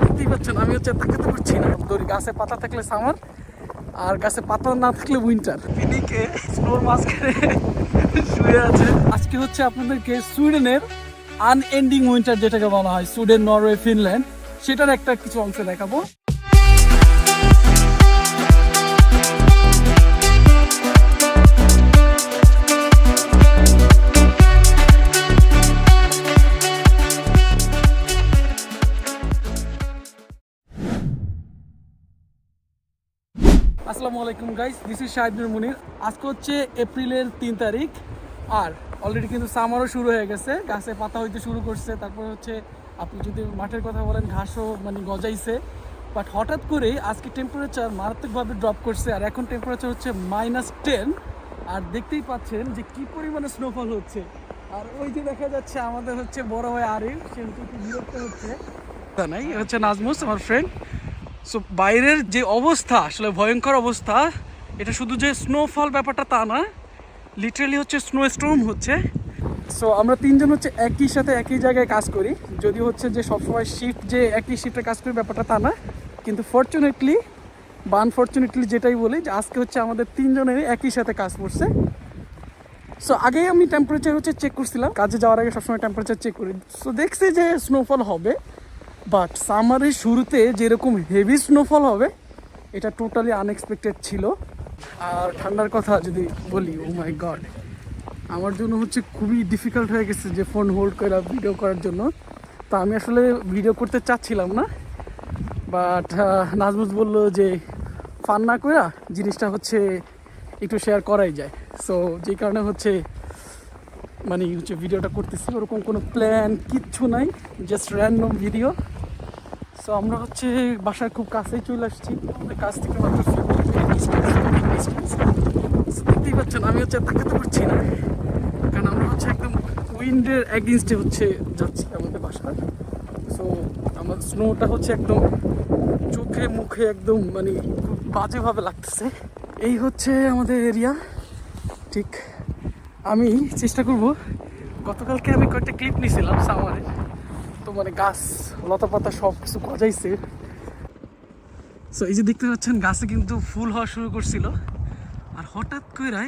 দেখতেই পারছেন আমি হচ্ছে তাকাতে পারছি না। দড়ি গাছে পাতা থাকলে সামার আর গাছে পাতা না থাকলে উইন্টার ফিনিকে স্নোর মাঝখানে শুয়ে আছে। আজকে হচ্ছে আপনাদেরকে সুইডেনের আনএন্ডিং উইন্টার যেটাকে বলা হয় সুইডেন নরওয়ে ফিনল্যান্ড সেটার একটা কিছু অংশ দেখাবো। আসসালামু আলাইকুম guys this is Shahidur Munir আজকে হচ্ছে এপ্রিলের তিন তারিখ। আর অলরেডি কিন্তু সামারও শুরু হয়ে গেছে। গাছে পাতা হইতে শুরু করছে। তারপর হচ্ছে আপনি যদি মাঠের কথা বলেন, ঘাসও মানে গজাইছে। বাট হঠাৎ করে আজকে টেম্পারেচার মারাত্মকভাবে ড্রপ করছে। আর এখন টেম্পারেচার হচ্ছে মাইনাস টেন আর দেখতেই পাচ্ছেন যে কি পরিমাণে স্নোফল হচ্ছে। আর ওই যে দেখা যাচ্ছে আমাদের হচ্ছে বড় ভাই আরিফ, সে বিরক্ত হচ্ছে। তা নাই হচ্ছে নাজমুস, আমার ফ্রেন্ড সো বাইরের যে অবস্থা, আসলে ভয়ঙ্কর অবস্থা, এটা শুধু যে স্নোফল ব্যাপারটা তা না লিটারালি হচ্ছে স্নো স্টর্ম হচ্ছে। সো আমরা তিনজন হচ্ছে একই সাথে একই জায়গায় কাজ করি। যদি হচ্ছে যে সবসময় শিফট যে একই শিফটে কাজ করি, ব্যাপারটা তা না। কিন্তু ফর্চুনেটলি বা আনফর্চুনেটলি যেটাই বলি, যে আজকে হচ্ছে আমাদের তিনজনের একই সাথে কাজ করছে। সো আগেই আমি টেম্পারেচার হচ্ছে চেক করছিলাম। কাজে যাওয়ার আগে সবসময় টেম্পারেচার চেক করি। সো দেখছি যে স্নোফল হবে। বাট সামারের শুরুতে যেরকম হেভি স্নোফল হবে, এটা টোটালি আনএক্সপেক্টেড ছিল। আর ঠান্ডার কথা যদি বলি ও মাই গড আমার জন্য হচ্ছে খুবই ডিফিকাল্ট হয়ে গেছে যে ফোন হোল্ড করা ভিডিও করার জন্য। তা আমি আসলে ভিডিও করতে চাচ্ছিলাম না। বাট নাজমুজ বলল যে, ফান না করা জিনিসটা হচ্ছে একটু শেয়ার করাই যায়। সো যেই কারণে হচ্ছে মানে হচ্ছে ভিডিওটা করতেছি। ওরকম কোনো প্ল্যান কিচ্ছু নাই জাস্ট র্যান্ডম ভিডিও সো আমরা হচ্ছে বাসার খুব কাছেই চলে আসছি। আমাদের কাছ থেকে মাত্র 50 minute distance, distance. So দেখতেই পাচ্ছেন আমি হচ্ছে তাকাতে পারছি না। কারণ আমরা হচ্ছে একদম উইন্ডের এগেনস্টে হচ্ছে যাচ্ছি আমাদের বাসার সো আমার স্নোটা হচ্ছে একদম চোখে মুখে একদম মানে খুব বাজেভাবে লাগতেছে। এই হচ্ছে আমাদের এরিয়া ঠিক আমি চেষ্টা করব। গতকালকে আমি কয়েকটা ক্লিপ নিয়েছিলাম সামারে তো মানে গাছ লতা পাতা সব কিছু গজাইছে। সো এই যে দেখতে পাচ্ছেন, গাছে কিন্তু ফুল হওয়া শুরু করছিল। আর হঠাৎ করে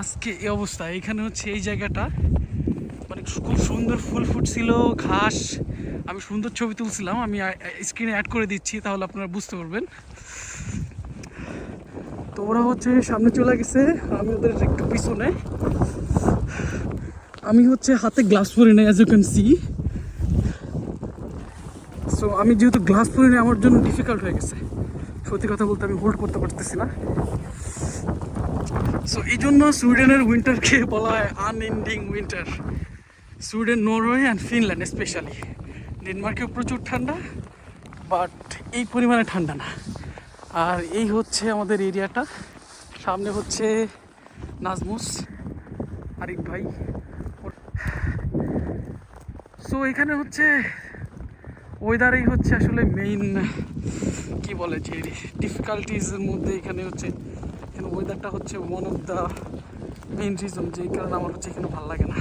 আজকে এই অবস্থা। এখানে হচ্ছে এই জায়গাটা। মানে খুব সুন্দর ফুল ফুটছিল, ঘাস। আমি সুন্দর ছবি তুলছিলাম, আমি স্ক্রিনে অ্যাড করে দিচ্ছি, তাহলে আপনারা বুঝতে পারবেন। তো ওরা হচ্ছে সামনে চলে গেছে, আমি ওদের একটু পিছনে। আমি হচ্ছে হাতে গ্লাস পরি নাই as you can see so আমি যেহেতু গ্লাস পরি নাই, আমার জন্য ডিফিকাল্ট হয়ে গেছে। সত্যি কথা বলতে আমি হোল্ড করতে পারতেছি না। সো এই জন্য সুইডেনের উইন্টারকে বলা হয় unending winter Sweden, Norway and Finland specially ডেনমার্কেও প্রচুর ঠান্ডা বাট এই পরিমাণে ঠান্ডা না। আর এই হচ্ছে আমাদের এরিয়াটা। সামনে হচ্ছে নাজমুস, আরিফ ভাই। সো এখানে হচ্ছে ওয়েদারেই হচ্ছে আসলে মেইন কি বলে যে ডিফিকাল্টিজের মধ্যে এখানে হচ্ছে, এখানে ওয়েদারটা হচ্ছে one of the main reason যেই কারণে আমার হচ্ছে এখানে ভালো লাগে না।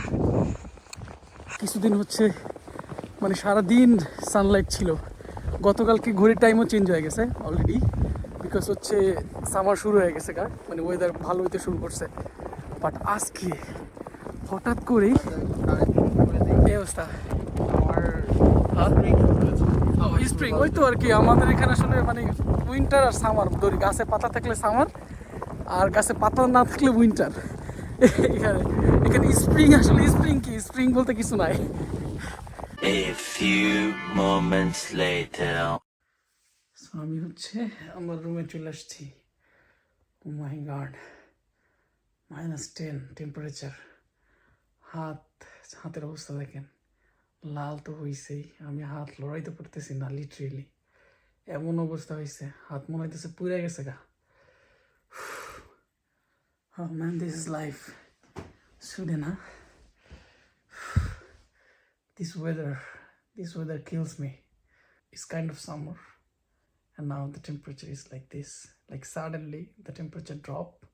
কিছুদিন হচ্ছে মানে সারাদিন সানলাইট ছিল। গতকালকে ঘড়ির টাইমও চেঞ্জ হয়ে গেছে অলরেডি বিকজ হচ্ছে সামার শুরু হয়ে গেছে গা মানে ওয়েদার ভালো হইতে শুরু করছে। বাট আজকে হঠাৎ করেই এই অবস্থা। স্প্রিং ওই তো আর কি আমাদের এখানে আসলে মানে উইন্টার আর সামার ধরি গাছে পাতা থাকলে সামার আর গাছে পাতা না থাকলে উইন্টার এখানে এখানে স্প্রিং আসলে স্প্রিং কি? স্প্রিং বলতে কিছু নাই। A few moments later. আমি হচ্ছে আমার রুমে চলে আসছি। My god minus ten temperature হাত হাতের অবস্থা দেখেন। লাল তো হয়েছেই আমি হাত লড়াইতে পারতেছি না লিটারেলি এমন অবস্থা হয়েছে হাত মনে হইতেছে পুড়ে গেছে গা Oh man, this is life. Sweden, huh? This weather, this weather kills me. It's kind of summer, and now the temperature is like this. Like suddenly the temperature drop,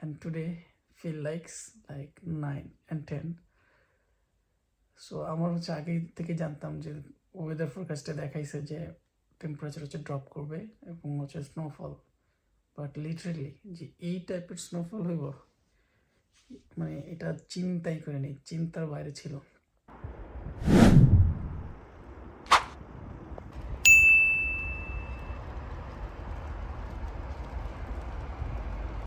and today feel like like nine and ten. so আমার হচ্ছে আগে থেকে জানতাম যে weather ফোরকাস্টে দেখাইছে যে temperature হচ্ছে drop করবে এবং হচ্ছে স্নোফল বাট লিটারেলি যে এই টাইপের স্নোফল হইব মানে এটা চিন্তাই করে নেই চিন্তার বাইরে ছিল।